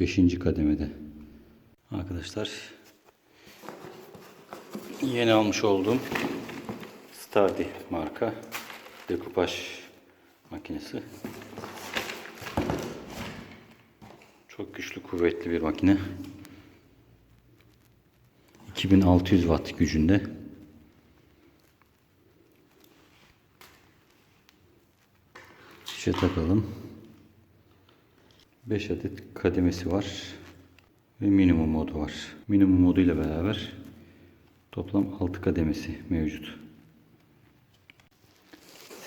Beşinci kademede. Arkadaşlar yeni almış olduğum Stardi marka dekupaj makinesi. Çok güçlü kuvvetli bir makine. 2600 watt gücünde. Şişe takalım. 5 adet kademesi var. Ve minimum modu var. Minimum modu ile beraber toplam 6 kademesi mevcut.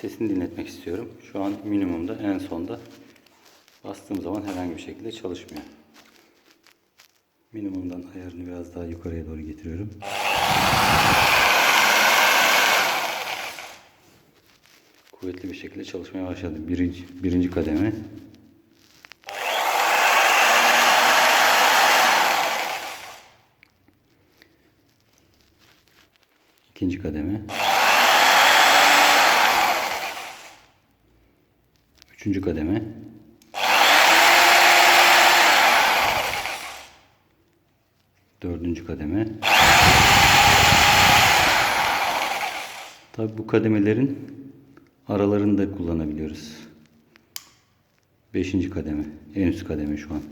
Sesini dinletmek istiyorum. Şu an minimumda en sonda bastığım zaman herhangi bir şekilde çalışmıyor. Minimumdan ayarını biraz daha yukarıya doğru getiriyorum. Kuvvetli bir şekilde çalışmaya başladı. Birinci, birinci kademe. İkinci kademe. Üçüncü kademe. Dördüncü kademe. Tabi bu kademelerin aralarını da kullanabiliyoruz. Beşinci kademe. En üst kademe şu an.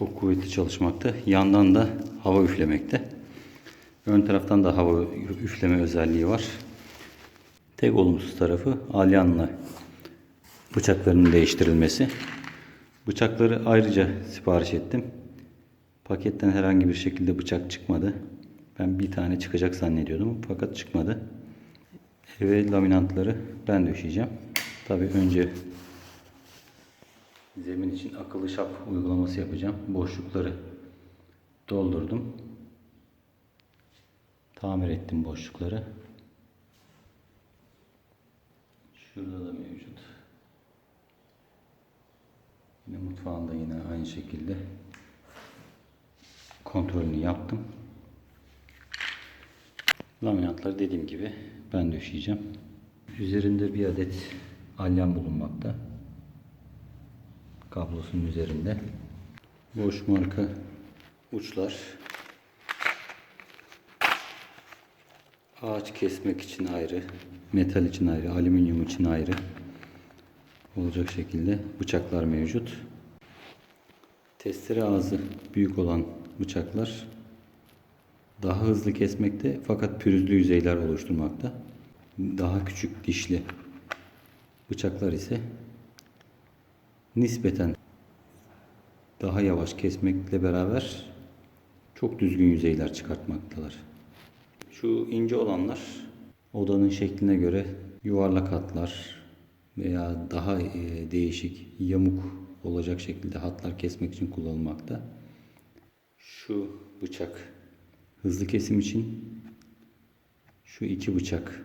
Çok kuvvetli çalışmakta. Yandan da hava üflemekte. Ön taraftan da hava üfleme özelliği var. Tek olumsuz tarafı alyanla bıçaklarının değiştirilmesi. Bıçakları ayrıca sipariş ettim. Paketten herhangi bir şekilde bıçak çıkmadı. Ben bir tane çıkacak zannediyordum fakat çıkmadı. Eve laminantları ben döşeyeceğim. Tabi önce zemin için akıllı şap uygulaması yapacağım. Boşlukları doldurdum. Tamir ettim boşlukları. Şurada da mevcut. Yine mutfağında yine aynı şekilde kontrolünü yaptım. Laminatları dediğim gibi ben döşeyeceğim. Üzerinde bir adet alyan bulunmakta. Kablosunun üzerinde. Boş marka uçlar. Ağaç kesmek için ayrı, metal için ayrı, alüminyum için ayrı olacak şekilde bıçaklar mevcut. Testere ağzı büyük olan bıçaklar daha hızlı kesmekte fakat pürüzlü yüzeyler oluşturmakta. Daha küçük dişli bıçaklar ise nispeten daha yavaş kesmekle beraber çok düzgün yüzeyler çıkartmaktalar. Şu ince olanlar odanın şekline göre yuvarlak hatlar veya daha e, değişik yamuk olacak şekilde hatlar kesmek için kullanılmakta. Şu bıçak hızlı kesim için şu iki bıçak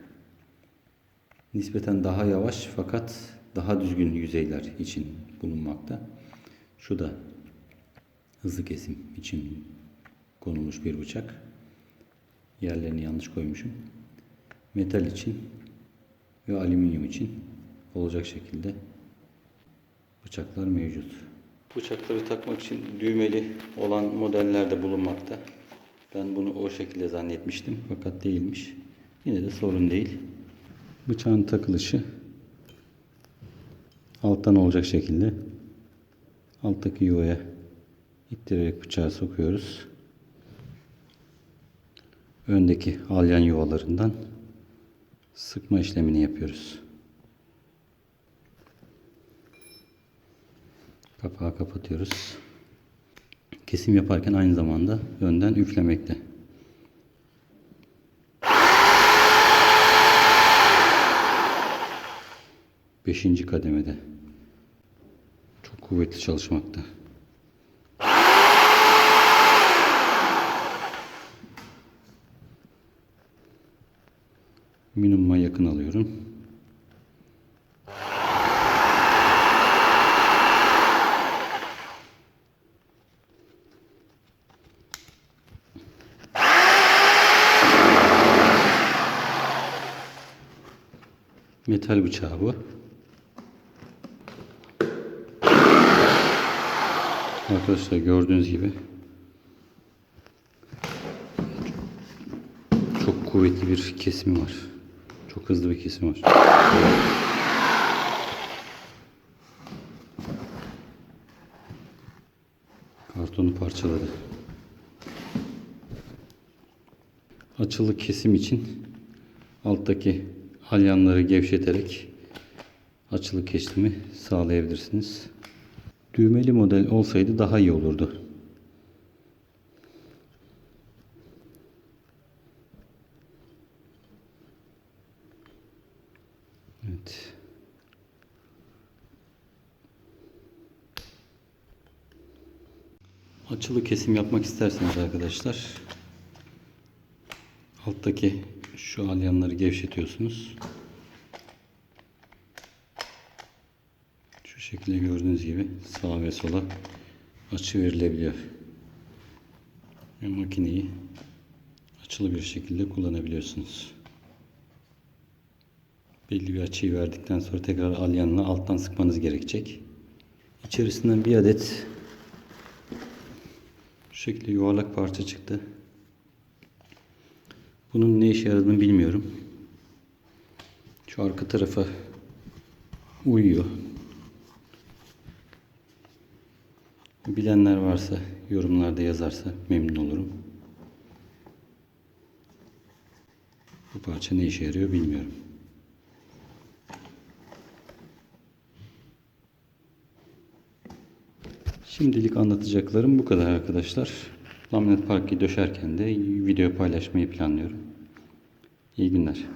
nispeten daha yavaş fakat daha düzgün yüzeyler için bulunmakta. Şu da hızlı kesim için konulmuş bir bıçak. Yerlerini yanlış koymuşum. Metal için ve alüminyum için olacak şekilde bıçaklar mevcut. Bıçakları takmak için düğmeli olan modeller de bulunmakta. Ben bunu o şekilde zannetmiştim fakat değilmiş. Yine de sorun değil. Bıçağın takılışı alttan olacak şekilde alttaki yuvaya ittirerek bıçağı sokuyoruz. Öndeki alyan yuvalarından sıkma işlemini yapıyoruz. Kapağı kapatıyoruz. Kesim yaparken aynı zamanda önden üflemekte. Beşinci kademede. Kuvvetli çalışmakta. Minimuma yakın alıyorum. Metal bıçağı bu. Arkadaşlar gördüğünüz gibi çok kuvvetli bir kesimi var. Çok hızlı bir kesim var. Kartonu parçaladı. Açılı kesim için alttaki alyanları gevşeterek açılı kesimi sağlayabilirsiniz. Düğmeli model olsaydı daha iyi olurdu. Evet. Açılı kesim yapmak isterseniz arkadaşlar alttaki şu alyanları gevşetiyorsunuz. Şekilde gördüğünüz gibi sağa ve sola açı verilebiliyor. Ve makineyi açılı bir şekilde kullanabiliyorsunuz. Belli bir açıyı verdikten sonra tekrar alyanını alttan sıkmanız gerekecek. İçerisinden bir adet şu şekilde yuvarlak parça çıktı. Bunun ne işe yaradığını bilmiyorum. Şu arka tarafa uyuyor. Bilenler varsa yorumlarda yazarsa memnun olurum. Bu parça ne işe yarıyor bilmiyorum. Şimdilik anlatacaklarım bu kadar arkadaşlar. Laminat parke döşerken de video paylaşmayı planlıyorum. İyi günler.